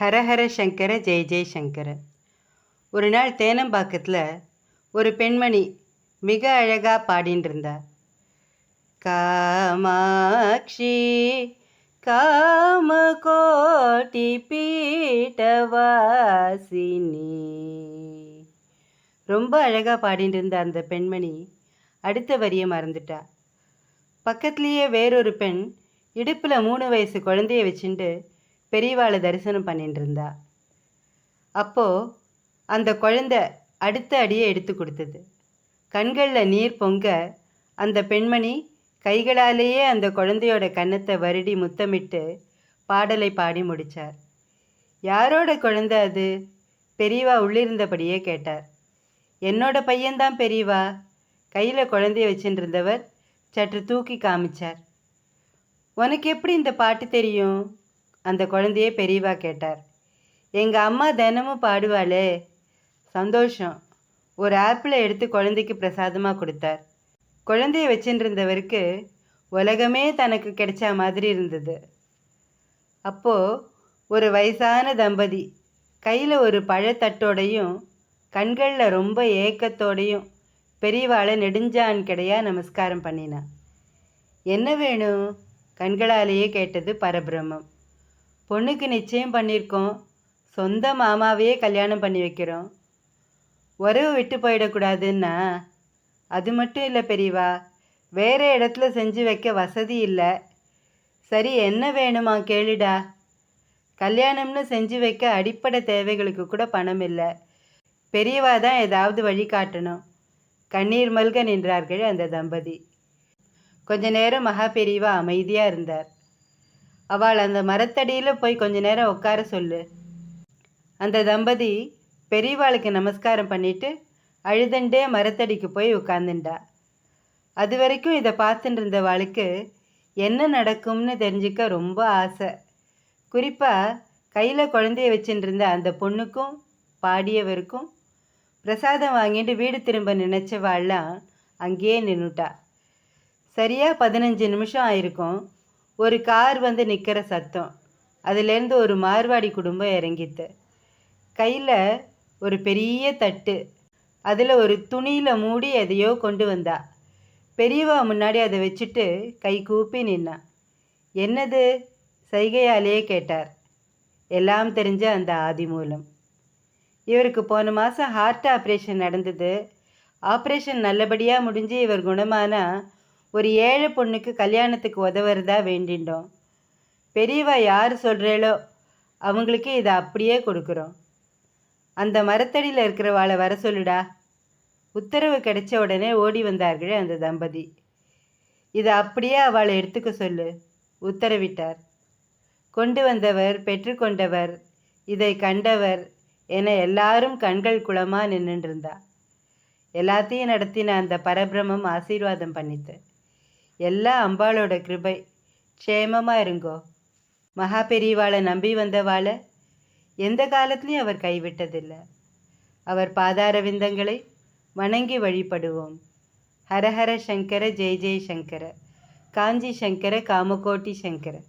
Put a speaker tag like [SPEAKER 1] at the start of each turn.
[SPEAKER 1] ஹரஹர சங்கர ஜெய் ஜெய்சங்கர ஒரு நாள் தேனம்பாக்கத்தில் ஒரு பெண்மணி மிக அழகாக பாடின்னு இருந்தா காமாட்சி காமகோட்டி பீட்டவாசினி. ரொம்ப அழகாக பாடிட்டு இருந்த அந்த பெண்மணி அடுத்த வரியை மறந்துட்டா. பக்கத்துலேயே வேறொரு பெண் இடுப்பில் மூணு வயசு குழந்தைய வச்சுட்டு பெரியவாளை தரிசனம் பண்ணிட்டு இருந்தா அப்போது அந்த குழந்தை அடுத்த அடியை எடுத்து கொடுத்தது. கண்களில் நீர் பொங்க அந்த பெண்மணி கைகளாலேயே அந்த குழந்தையோட கன்னத்தை வருடி முத்தமிட்டு பாடலை பாடி முடித்தார் யாரோட குழந்தை அது? பெரியவா உள்ளிருந்தபடியே கேட்டார். என்னோட பையன்தான் பெரியவா. கையில் குழந்தைய வச்சுட்டு சற்று தூக்கி காமிச்சார். உனக்கு எப்படி இந்த பாட்டு தெரியும்? அந்த குழந்தையே பெரியவா கேட்டார். எங்கள் அம்மா தினமும் பாடுவாளே. சந்தோஷம். ஒரு ஆப்பிளை எடுத்து குழந்தைக்கு பிரசாதமாக கொடுத்தார். குழந்தைய வச்சுருந்தவருக்கு உலகமே தனக்கு கிடைச்ச மாதிரி இருந்தது. அப்போது ஒரு வயசான தம்பதி கையில் ஒரு பழத்தட்டோடையும் கண்களில் ரொம்ப ஏக்கத்தோடையும் பெரியவாளை நெடுஞ்சான் கிடையா நமஸ்காரம் பண்ணினான். என்ன வேணும்? கண்களாலேயே கேட்டது பரபிரம்மம். பொண்ணுக்கு நிச்சயம் பண்ணியிருக்கோம் சொந்த மாமாவையே கல்யாணம் பண்ணி வைக்கிறோம். உறவு விட்டு போயிடக்கூடாதுன்னா அது மட்டும் இல்லை பெரியவா வேறு இடத்துல செஞ்சு வைக்க வசதி இல்லை. சரி என்ன வேணுமா கேளுடா. கல்யாணம்னு செஞ்சு வைக்க அடிப்படை தேவைகளுக்கு கூட பணம் இல்லை. பெரியவா தான் ஏதாவது வழி காட்டணும். கண்ணீர் மல்க நின்றார்கள் அந்த தம்பதி. கொஞ்ச நேரம் மகா பெரியவா அமைதியாக இருந்தார். அவள் அந்த மரத்தடியில் போய் கொஞ்ச நேரம் உட்கார சொல்லு. அந்த தம்பதி பெரியவாளுக்கு நமஸ்காரம் பண்ணிட்டு அழுதண்டே மரத்தடிக்கு போய் உட்காந்துண்டா அது வரைக்கும் இதை பார்த்துட்டு இருந்தவாளுக்கு என்ன நடக்கும்னு தெரிஞ்சுக்க ரொம்ப ஆசை. குறிப்பாக கையில் குழந்தைய வச்சுட்டு இருந்த அந்த பொண்ணுக்கும் பாடியவருக்கும் பிரசாதம் வாங்கிட்டு வீடு திரும்ப நினச்சவாள்லாம் அங்கேயே நின்றுட்டா சரியாக பதினஞ்சு நிமிஷம் ஆயிருக்கும். ஒரு கார் வந்து நிற்கிற சத்தம். அதுலேருந்து ஒரு மார்வாடி குடும்பம் இறங்கித்து. கையில் ஒரு பெரிய தட்டு. அதில் ஒரு துணியில் மூடி எதையோ கொண்டு வந்தா. பெரியவா முன்னாடி அதை வச்சுட்டு கை கூப்பி நின்னா. என்னது? சைகையாலேயே கேட்டார். எல்லாம் தெரிஞ்ச அந்த ஆதிமூலம் இவருக்கு போன மாதம் ஹார்ட் ஆப்ரேஷன் நடந்தது. ஆப்ரேஷன் நல்லபடியாக முடிஞ்சு இவர் குணமானால் ஒரு ஏழை பொண்ணுக்கு கல்யாணத்துக்கு உதவுறதா வேண்டிண்டோம் பெரியவா யார் சொல்கிறேளோ அவங்களுக்கு இதை அப்படியே கொடுக்குறோம். அந்த மரத்தடியில் இருக்கிறவாளை வர சொல்லுடா. உத்தரவு கிடைச்ச உடனே ஓடி வந்தார்கள் அந்த தம்பதி. இதை அப்படியே அவளை எடுத்துக்க சொல்லு உத்தரவிட்டார். கொண்டு வந்தவர் பெற்றுக்கொண்டவர் இதை கண்டவர் என எல்லாரும் கண்கள் குளமாக நின்றுருந்தா எல்லாத்தையும் நடத்தின அந்த பரபிரமம் ஆசீர்வாதம் பண்ணித்து. எல்லாம் அம்பாளோட கிருபை. க்ஷேமமாக இருங்கோ. மகா பெரியவாளை நம்பி வந்தவாளை எந்த காலத்துலையும் அவர் கைவிட்டதில்லை. அவர் பாதார விந்தங்களை வணங்கி வழிபடுவோம். ஹரஹர சங்கர ஜெய் ஜெய் சங்கர. காஞ்சி சங்கர காமகோட்டி சங்கர.